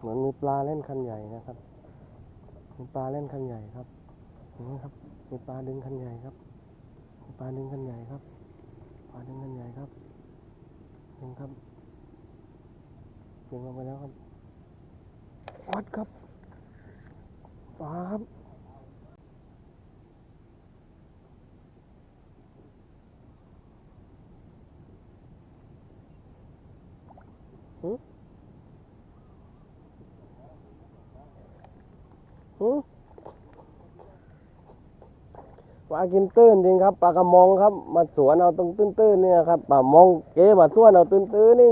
เหมือนมีปลาเล่นคันใหญ่นะครับมีปลาเล่นคันใหญ่ครับเห็นไหมครับมีปลาดึงคันใหญ่ครับมีปลาดึงคันใหญ่ครับปลาดึงคันใหญ่ครับดึงครับดึงลงไปแล้วครับวัดครับปลาครับหือ ปลากินตื้นจริงครับปลากระมงครับ มาสวนเอาตรงตื้นๆเนี่ยครับปลามองเก๋มาสวนเอาตื้นๆนี่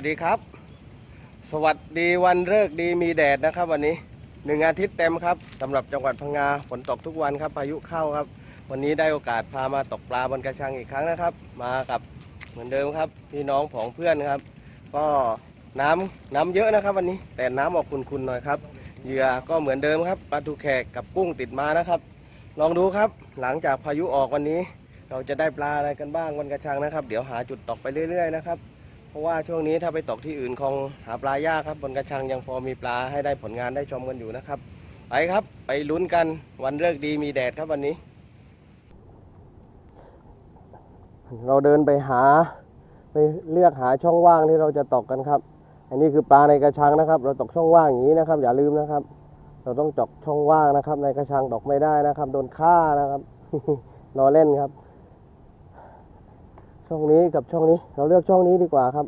สวัสดีครับ สวัสดีวันเลิกดีมีแดดนะครับ วันนี้หนึ่งอาทิตย์เต็มครับสำหรับจังหวัดพังงาฝนตกทุกวันครับพายุเข้าครับ วันนี้ได้โอกาสพามาตกปลาบนกระชังอีกครั้งนะครับ มากับเหมือนเดิมครับพี่น้องของเพื่อนครับ ก็น้ำน้ำเยอะนะครับ วันนี้แต่น้ำออกขุ่นๆหน่อยครับเหยื่อก็เหมือนเดิมครับปลาทูแขกกับกุ้งติดมานะครับ ลองดูครับหลังจากพายุออกวันนี้ เราจะได้ปลาอะไรกันบ้างบนกระชังนะครับ เดี๋ยวหาจุดตกไปเรื่อย ๆ นะครับ เพราะว่าช่วงนี้ถ้าไปตกที่อื่นคงหาปลายากครับบนกระชังยังพอมีปลาให้ได้ผลงานได้ชมกันอยู่นะครับ ไปครับไปลุ้นกันวันเลิกดีมีแดดครับวันนี้ เราเดินไปหาไปเลือกหาช่องว่างที่เราจะตกกันครับ อันนี้คือปลาในกระชังนะครับ เราตกช่องว่างอย่างนี้นะครับ อย่าลืมนะครับ เราต้องจกช่องว่างนะครับ ในกระชังตกไม่ได้นะครับ โดนฆ่านะครับรอเล่นครับ ช่องนี้กับช่องนี้ เราเลือกช่องนี้ดีกว่าครับ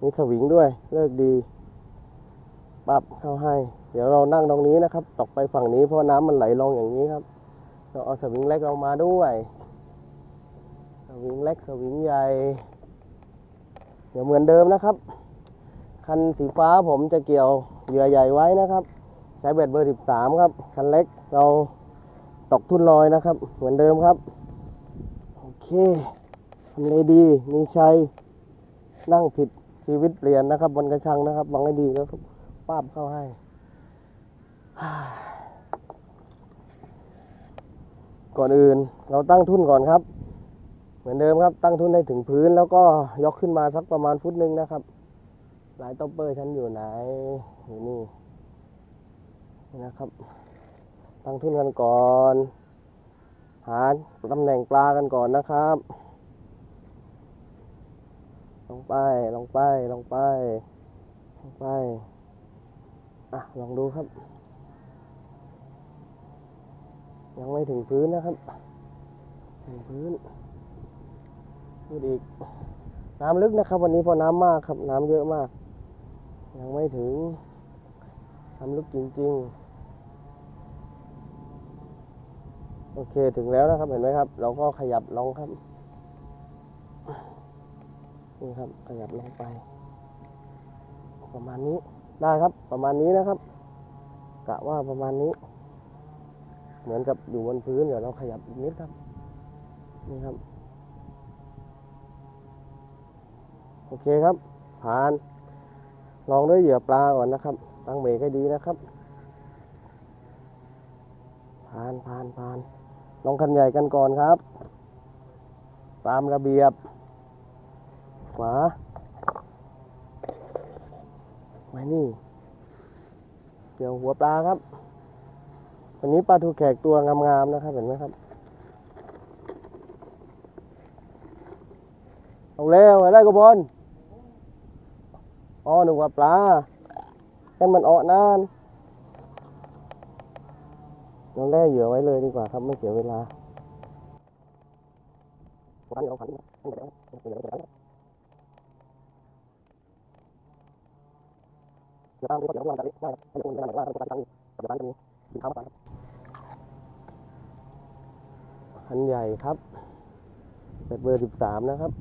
มีสวิงด้วย เลิกดี ปรับเข้าให้ เดี๋ยวเรานั่งตรงนี้นะครับ ตกไปฝั่งนี้เพราะน้ำมันไหลลงอย่างนี้ครับ เราเอาสวิงเล็กเรามาด้วย สวิงเล็กสวิงใหญ่ เดี๋ยวเหมือนเดิมนะครับ คันสีฟ้าผมจะเกี่ยวเหยื่อใหญ่ไว้นะครับ ใช้เบ็ดเบอร์13ครับ คันเล็กเราตกทุ่นลอยนะครับ เหมือนเดิมครับ โอเค ทำเลดีมีชัยนั่งผิดชีวิตเปลี่ยนนะครับบนกระชังนะครับวังให้ดีแล้วป้าบเข้าให้ก่อนอื่นเราตั้งทุ่นก่อนครับ เหมือนเดิมครับตั้งทุ่นให้ถึงพื้น แล้วก็ยกขึ้นมาสักประมาณฟุตหนึ่งนะครับ หลายต็อปเปอร์ฉันอยู่ไหนอยู่นี่นี่นะครับ ตั้งทุ่นกันก่อน หาตำแหน่งปลากันก่อนนะครับ ลงไป ลงไป ลงไป ลงไป อะ ลองดูครับ ยังไม่ถึงพื้นนะครับ ถึงพื้นพูดอีก น้ำลึกนะครับ วันนี้พอน้ำมากครับ น้ำเยอะมาก ยังไม่ถึง น้ำลึกจริง ๆโอเค ถึงแล้วนะครับ เห็นไหมครับ เราก็ขยับลองครับ นี่ครับขยับลงไป ประมาณนี้ได้ครับประมาณนี้นะครับกะว่าประมาณนี้ เหมือนกับอยู่บนพื้นเดี๋ยวเราขยับอีกนิดครับ นี่ครับ โอเคครับ ผ่าน ลองด้วยเหยื่อปลาก่อนนะครับ ตั้งเบรกให้ดีนะครับ ผ่านผ่านผ่านลองคันใหญ่กันก่อนครับ ตามระเบียบ ขวา มานี่ เกี่ยวหัวปลาครับ วันนี้ปลาทูแขกตัวงามๆนะครับ เห็นไหมครับ เอาเร็วอะไรกบอลอ๋อหนึ่งว่าปลา ให้มันออกนานเราแล่เหยื่อไว้เลยดีกว่าครับ ไม่เสียเวลาวันนี้เราขัน ดี๋ยวตั้งนี้ก็เดี๋ยววางกันนี้ได้ให้คุณจะไหนว่าเราจะตั้งนี้เดี๋ยวร้านจะมีสินค้ามาครับคันใหญ่ครับเป็ดเบอร์สิบสามนะครับ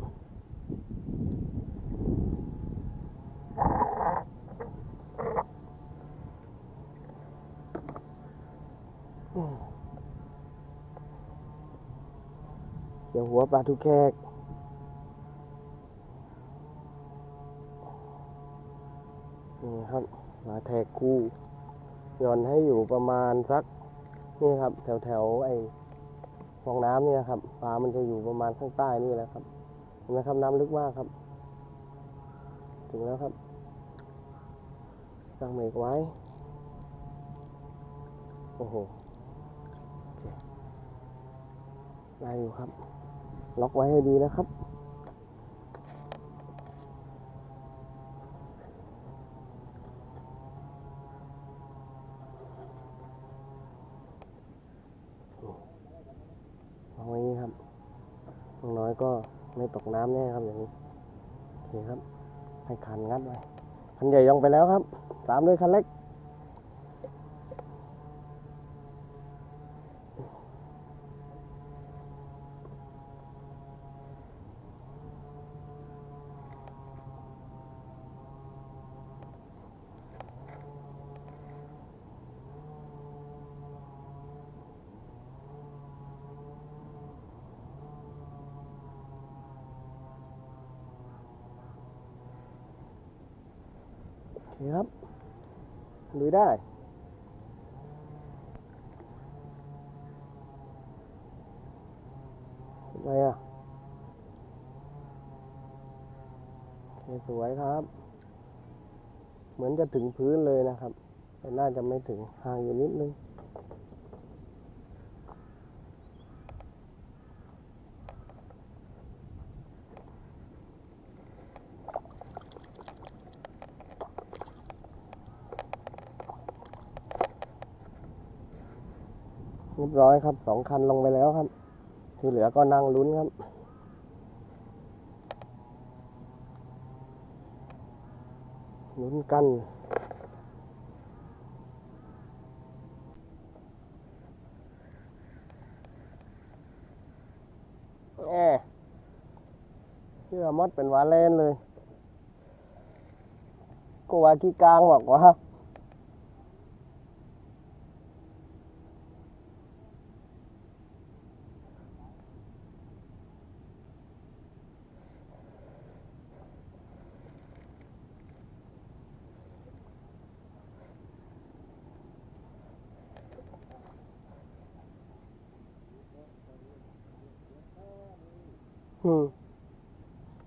เดี๋ยวหัวปลาทุกแขก ครับปลาแทกคู่ย่อนให้อยู่ประมาณสักนี่ครับ แถวแถวไอ้ฟองน้ำเนี่ยครับปลามันจะอยู่ประมาณข้างใต้นี่แหละครับเห็นไหมครับน้ำลึกมากครับ ถึงแล้วครับตั้งเมกไว้ โอ้โหได้อยู่ครับ ล็อกไว้ให้ดีนะครับ เอาไว้นี้ครับอย่างน้อยก็ไม่ ตกน้ำแน่ครับอย่างนี้โอเคครับ ให้คันงัดไว้คันใหญ่ยองไปแล้วครับ ตามด้วยคันเล็ก ได้อะไรอะสวยครับ เหมือนจะถึงพื้นเลยนะครับ แต่น่าจะไม่ถึงห่างอยู่นิดนึง บร้อยครับสองคันลงไปแล้วครับ ที่เหลือก็นั่งลุ้นครับลุ้นกันแอเชื่อมดเป็นวาเลนเลยกูว่าขี้กลางบอกว่า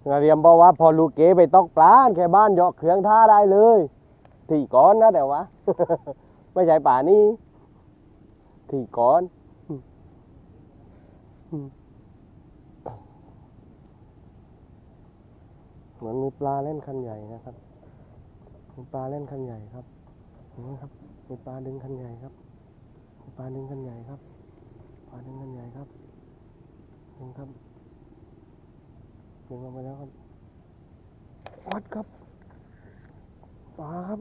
นาเรียมบอกว่า พอลูกเก๋ไปตกปลาแค่บ้านเหยาะเขืองท่าได้เลยที่ก้อนนะแต่ว่าไม่ใช่ป่านี้ที่ก้อนเหมือนมีปลาเล่นคันใหญ่นะครับมีปลาเล่นคันใหญ่ครับนี่ครับมีปลาดึงคันใหญ่ครับมีปลาดึงคันใหญ่ครับปลาดึงคันใหญ่ครับดึงครับ ดึงลงไปแล้วครับวัดครับปลาครับ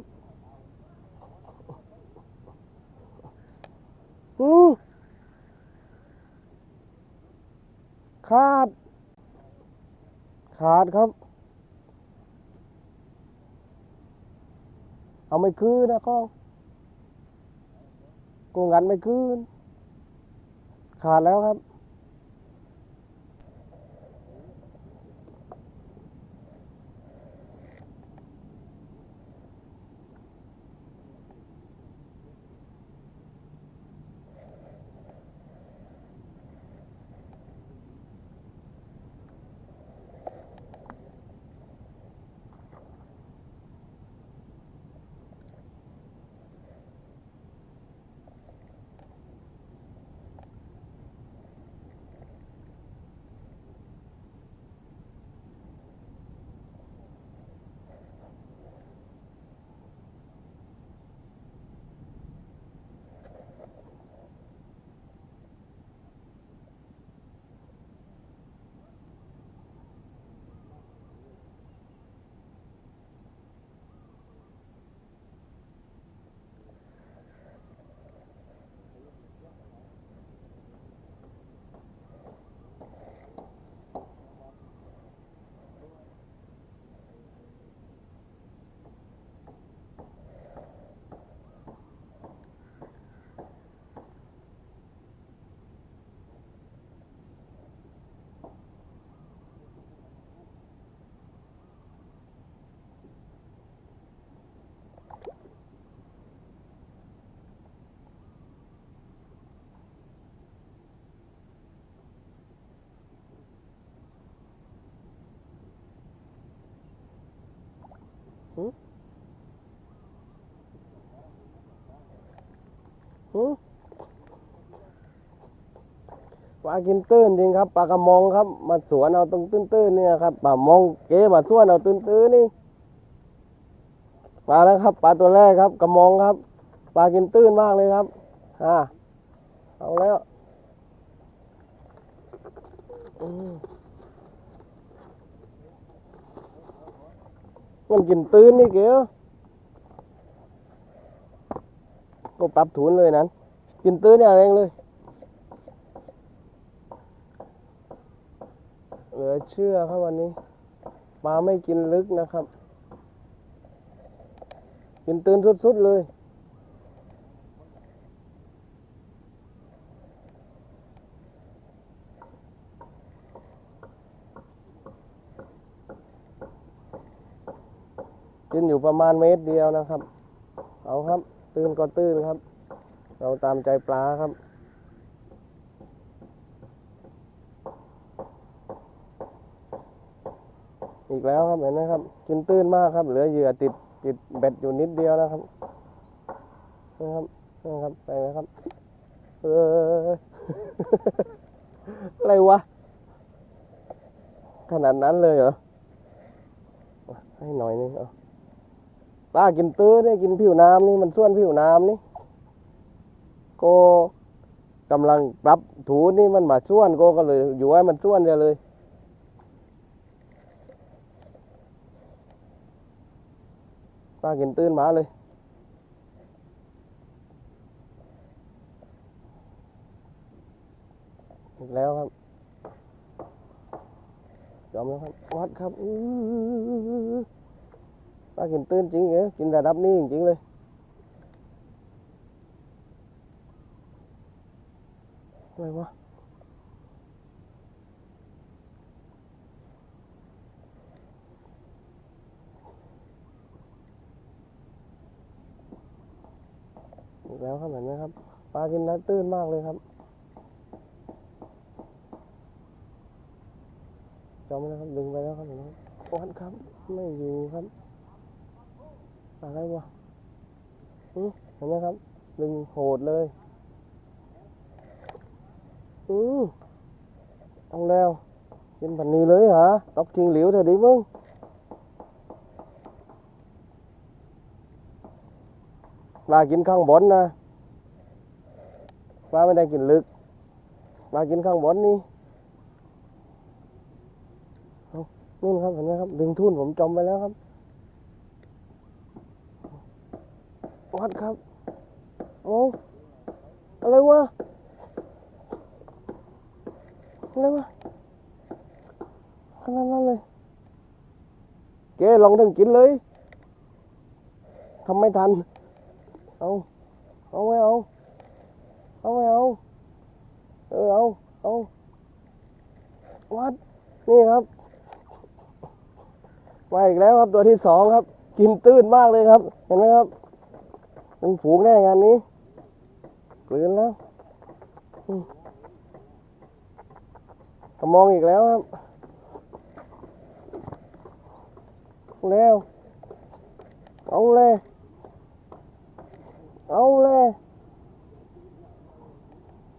อือขาด ขาดครับ เอาไม่คืนนะก้องกูงันไม่คืนขาดแล้วครับ หืหืปลากินตื้นจริงครับปลากระมงครับ มาสวนเอาตรงตื้นๆเนี่ยครับปลามองเก๋มาสวนเอาตื้นๆนี่มาแล้วครับปลาตัวแรกครับกระมงครับปลากินตื้นมากเลยครับอ่าเอาแล้วอืม มันกินตื้นนี่เกียวก็ปรับถุนเลยนั้น กินตื้นเนี่ยเองเลย เหลือเชื่อครับวันนี้ปลาไม่กินลึกนะครับ กินตื้นสุดๆเลย กิ นอยู่ประมาณเมตรเดียวนะครับ เอาครับ ตื่นก็ตื่นครับ เราตามใจปลาครับอีกแล้วครับเห็นไหมครับ กินตื้นมากครับ เหลือเหยื่อติดติดเบ็ดอยู่นิดเดียวนะครับนะครับนะครับไปนะครับเอออะไรวะ ขนาดนั้นเลยเหรอให้หน่อยนึงเอา ป้ากินตื้อเนี่ยกินผิวน้ำนี่มันส่วนผิวน้ำนี่โกกำลังปรับถูนี่มันมาส่วนโกก็เลยอยู่ให้มันส่วนเดียวเลยป้ากินตื้นหมาเลยอีกแล้วครับยอมแล้วครับวัดครับ ป้ากินตื้นจริงเหรอกินระดับนี้จริงๆเลยอะไรวะอีกแล้วครับเห็นไหมครับปลากินน้ำตื้นมากเลยครับจอมแล้วครับดึงไปแล้วครับเห็นไหมครับโอ้ครับไม่อยู่ครับ อะไรวะอือเห็นไหมครับดึงโหดเลยอือเอาแล้วกินผันนี้เลยฮะตอกจริงเหลียวเถอะดิมึงปลากินข้างบนนะปลาไม่ได้กินลึกปลากินข้างบนนี่นู่นครับเห็นไหมครับ ดึงทุ่นผมจมไปแล้วครับ วัดครับโอ้อะไรวะ อะไรวะขนาดนั้นเลยเกลองถึงกินเลยทำไม่ทัน เอา เอาไม่เอา เอาไม่เอา เออ เอา เอา วัด นี่ครับ มาอีกแล้วครับตัวที่สองครับ กินตื้นมากเลยครับ เห็นไหมครับ เป็นฝูงแน่งานนี้กลืนแล้วอืมก็มองอีกแล้วครับแล้วเอาเลยเอาเลย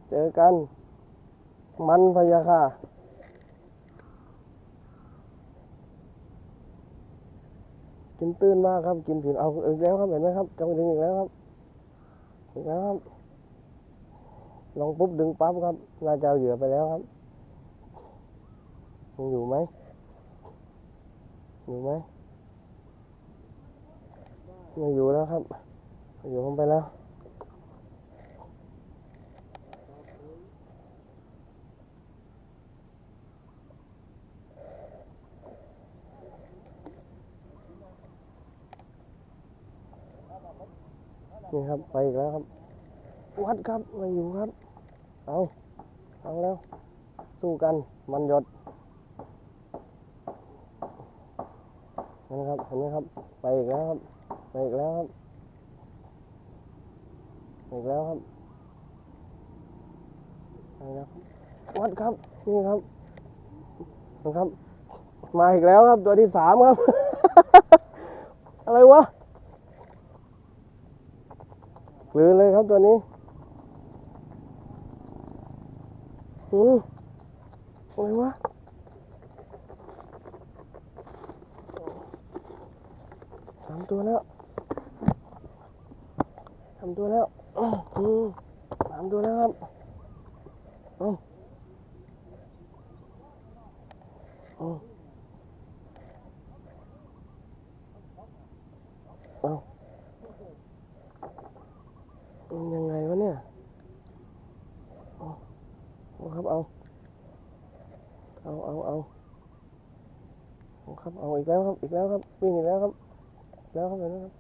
เจอกัน มันพยาค่ะ กินตื้นมากครับ กินผิวเอาอีกแล้วครับเห็นไหมครับกำลังดึงอีกแล้วครับอีกแล้วครับลองปุ๊บดึงปั๊บครับน่าจะเอาเหยื่อไปแล้วครับยังอยู่ไหมอยู่ไหมไม่อยู่แล้วครับอยู่ลงไปแล้ว นี่ครับไปอีกแล้วครับวัดครับมาอยู่ครับ เอาเอาแล้ว สู้กันมันหยดนไหมครับเห็นไหมครับ ไปอีกแล้วครับ ไปอีกแล้วครับอีกแล้วครับไปแล้วครับวัดครับนี่ครับนะครับ มาอีกแล้วครับตัวที่สามครับ อะไรวะ กลืนเลยครับตัวนี้อืมอะไรวะสามตัวแล้วสามตัวแล้วอืมอืมสามตัวแล้วครับอืมอืมเอา มันยังไงวะเนี่ยเอาเอาครับเอาเอา เอาเอาเอาครับเอาอีกแล้วครับ อีกแล้วครับวิ่งอีกแล้วครับ แล้วครับเห็นไหมครับ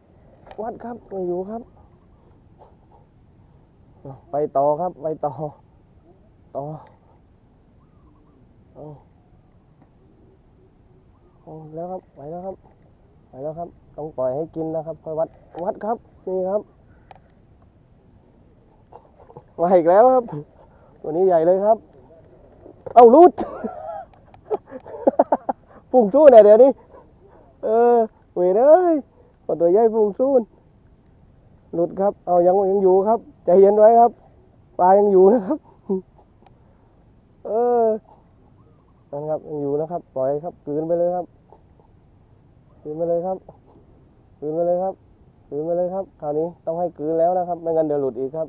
วัดครับไม่อยู่ครับ ไปต่อครับ ไปต่อ ต่อเอาเอาแล้วครับ ไปแล้วครับ ไปแล้วครับ ต้องปล่อยให้กินนะครับค่อยวัด วัดครับ นี่ครับ มาอีกแล้วครับ ตัวนี้ใหญ่เลยครับ เอารูดปุ่งสู้เนี่ยเดี๋ยวนี้ เออเวรเอ้ยพอตัวใหญ่ปุ่งสู้นหลุดครับ เอายังยังอยู่ครับ ใจเย็นไว้ครับ ปลายังอยู่นะครับ เออนะครับยังอยู่นะครับ ปล่อยครับกลืนไปเลยครับกลืนไปเลยครับกลืนไปเลยครับกลืนไปเลยครับ คราวนี้ต้องให้กลืนแล้วนะครับ ไม่งั้นเดี๋ยวหลุดอีกครับ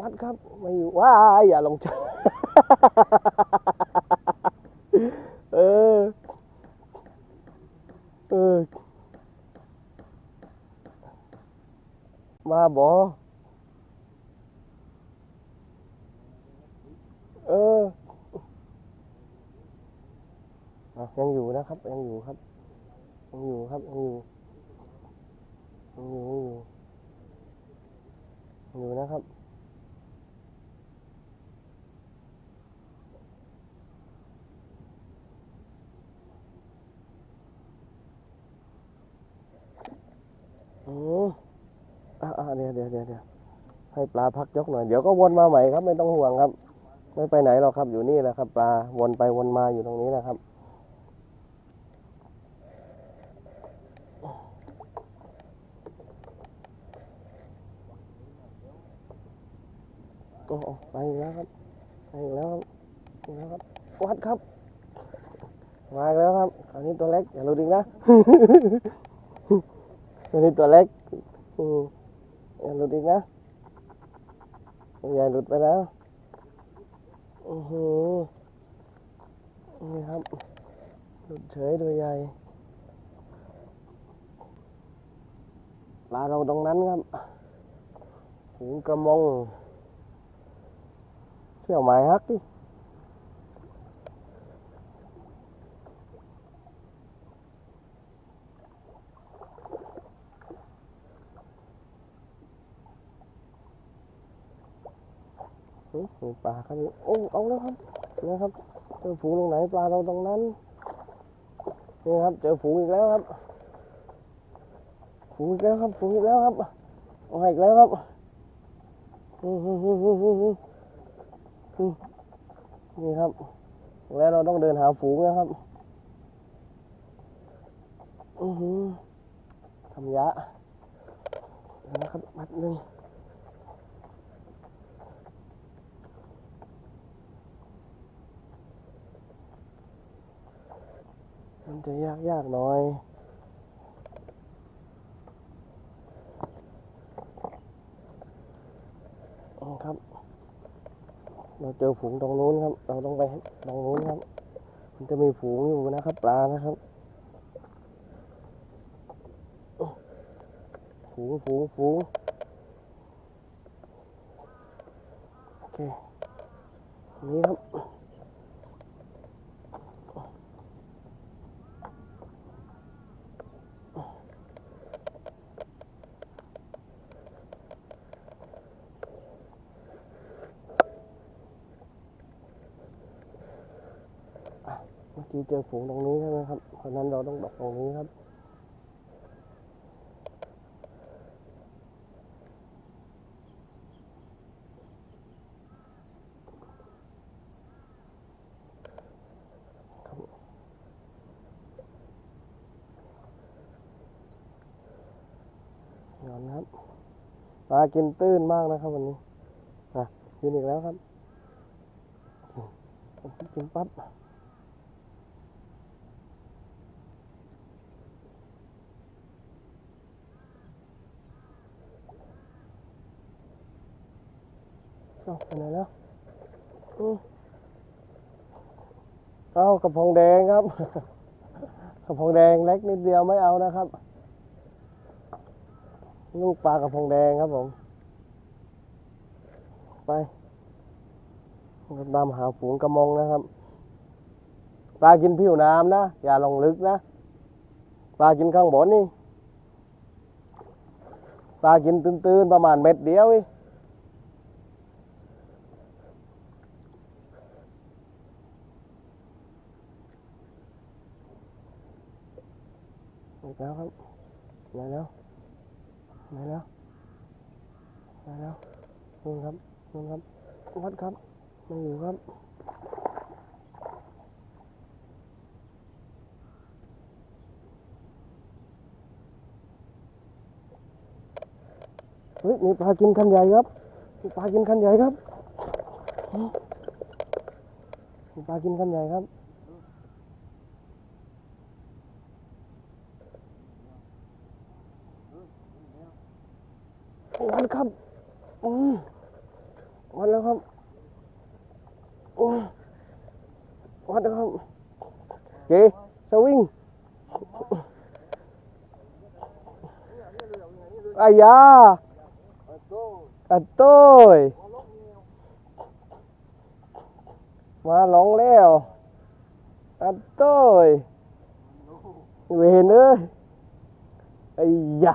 วัดครับไม่อยู่ว้าอย่าลงจอเออ เออ มาบอเออยังอยู่นะครับ ยังอยู่ครับ ยังอยู่ครับ ยังอยู่ยังอยู่ยังอยู่ยังอยู่นะครับ อืมอ่าอ่า เดี๋ยวเดี๋ยวเดี๋ยวเดี๋ยวให้ปลาพักยกหน่อย เดี๋ยวก็วนมาใหม่ครับไม่ต้องห่วงครับ ไม่ไปไหนหรอกครับอยู่นี่แหละครับ ปลาวนไปวนมาอยู่ตรงนี้นะครับโอ้โอ้ไปอีกแล้วครับไปอีกแล้วครับอีกแล้วครับวัดครับมาอีกแล้วครับคราวนี้ตัวเล็กอย่าลุดอีกนะตัวนี้ตัวเล็กอืม อย่าหลุดอีกนะตัวใหญ่หลุดไปแล้วอือหือนี่ครับ หลุดเฉยตัวใหญ่ปลาเราตรงนั้นครับหูกระมงเที่ยวหมายฮักที่ ดิโอ้โหปลาครับโอ้เอาแล้วครับนะครับเจอฝูงตรงไหนปลาเราตรงนั้นนี่ครับ เจอฝูงอีกแล้วครับฝูงอีกแล้วครับฝูงอีกแล้วครับเอาอีกแล้วครับนี่ครับ แล้วเราต้องเดินหาฝูงนะครับอือทำยะนะครับมัดหนึ่ง จะยากยากหน่อยอ๋อครับ เราเจอฝูงตรงนู้นครับ เราต้องไปตรงนู้นครับ มันจะมีฝูงอยู่นะครับ ปลานะครับ ฝูงฝูงฝูงโอเค นี่ครับ เมื่อกี้เจอฝูงตรงนี้ใช่ไหมครับ เพราะนั้นเราต้องบอกตรงนี้ครับ นอนครับ ปลากินตื้นมากนะครับวันนี้อะกินอีกแล้วครับ กินปั๊บ เอาไปไหนแล้วอืมเอากระพงแดงครับ กระพงแดงเล็กนิดเดียวไม่เอานะครับ ลูกปลากระพงแดงครับผม ไปตามหาฝูงกระมงนะครับ ปลากินผิวน้ำนะ อย่าลงลึกนะ ปลากินข้างบนนี่ ปลากินตื้นๆประมาณเม็ดเดียวเองอีกแล้วครับ ไหนแล้วไหนแล้วไหนแล้วนู่นครับนู่นครับวัดครับไม่อยู่ครับเฮ้ยมีปลากินคันใหญ่ครับมีปลากินคันใหญ่ครับมีปลากินคันใหญ่ครับ วันครับอืมวันแล้วครับอืมวันแล้วครับเก๋สวิงอายาอะโต้ยมาหลงแล้วอะโต้ยเวนเอ้ยไอ้ยะ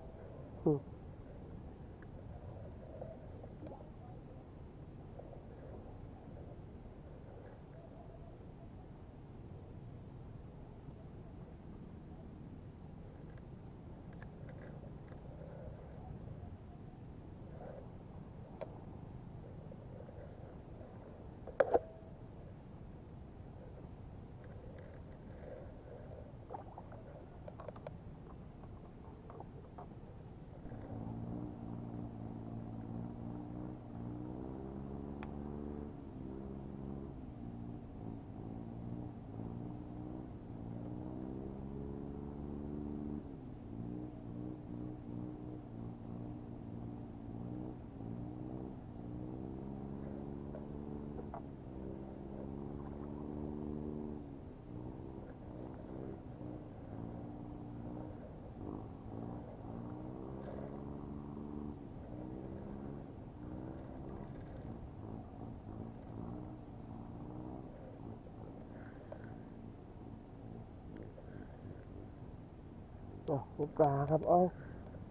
ล้วทุกผลลัพธ์แล้วขันเบ็ดไปลาครับ เอา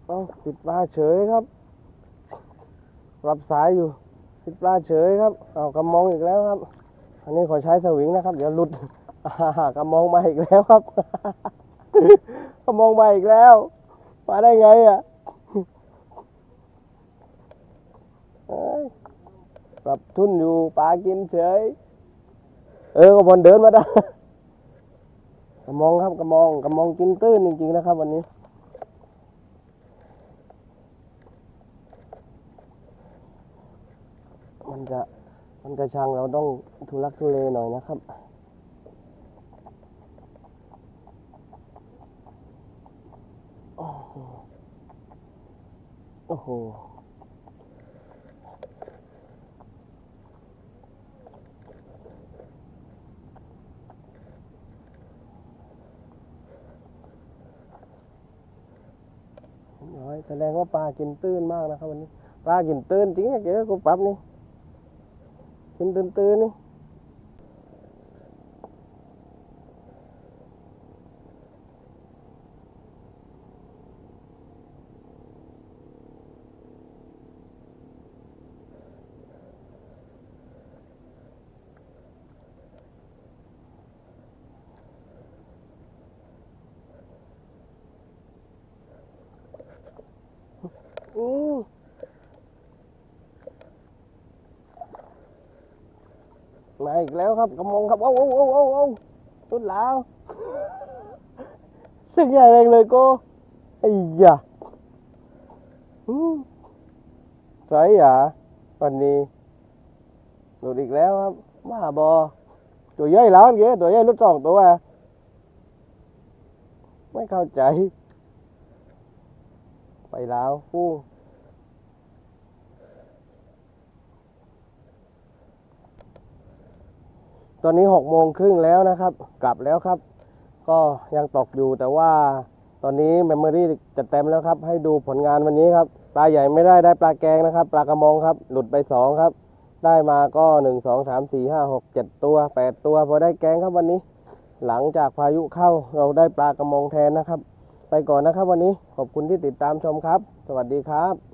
เอาติดปลาเฉยครับรับสายอยู่ติดปลาเฉยครับ เอากระมองอีกแล้วครับ อันนี้ขอใช้สวิงนะครับ เดี๋ยวหลุดกระมองมาอีกแล้วครับกระมองมาอีกแล้ว มาได้ไงอะปรับทุนอยู่ปลากินเฉย เออก็บอลเดินมาได้ กระมองครับกระมองกระมองกินตื้นจริงๆนะครับ วันนี้มันจะมันกระชังเราต้องทุลักทุเลหน่อยนะครับ โอ้โหโอ้โห น้อยแสดงว่าปลากินตื้นมากนะครับวันนี้ ปลากินตื้นจริงอะเก๋กูปั๊บนี่ กินตื้นตื้นๆนี่ อืมมาอีกแล้ว ครับกระมงครับโอ้โอ้โอ้โอ้โอ้ตุดแล้วสึกใหญ่แรงเลยโกไอ้ยะสวยอะวันนี้หลุดอีกแล้วครับมาบอตัวใหญ่แล้วเมื่อกี้ตัวใหญ่ลุดสองตัวอะไม่เข้าใจ ไปแล้วฟู ตอนนี้หกโมงครึ่งแล้วนะครับ กลับแล้วครับ ก็ยังตกอยู่แต่ว่าตอนนี้เมมโมรี่จะเต็มแล้วครับ ให้ดูผลงานวันนี้ครับ ปลาใหญ่ไม่ได้ได้ปลาแกงนะครับ ปลากระมงครับ หลุดไปสองครับ ได้มาก็หนึ่งสองสามสี่ห้าหกเจ็ดตัวแปดตัวพอได้แกงครับวันนี้ หลังจากพายุเข้าเราได้ปลากระมงแทนนะครับ ไปก่อนนะครับวันนี้ขอบคุณที่ติดตามชมครับ สวัสดีครับ